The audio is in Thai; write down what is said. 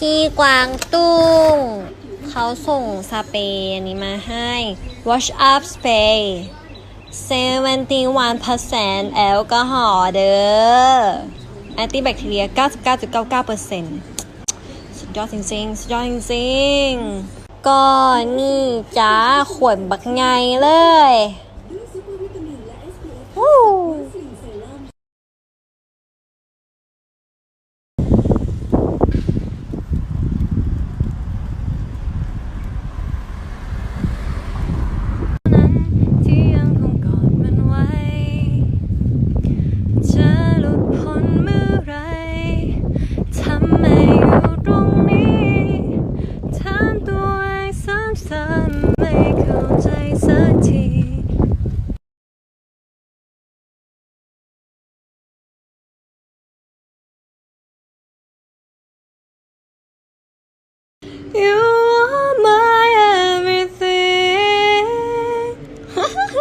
ที่กวางตุ้ง เขาส่งสเปรย์อันนี้มาให้ Wash Up Spray 71%แอลกอฮอล์เด้อแอนตี้แบคทีเรีย 99.99%สุดยอดจริงๆ สุดยอดจริงๆ ก็นี่จ้าขวดบักไงเลย ซ้ำๆไม่เข้าใจสักที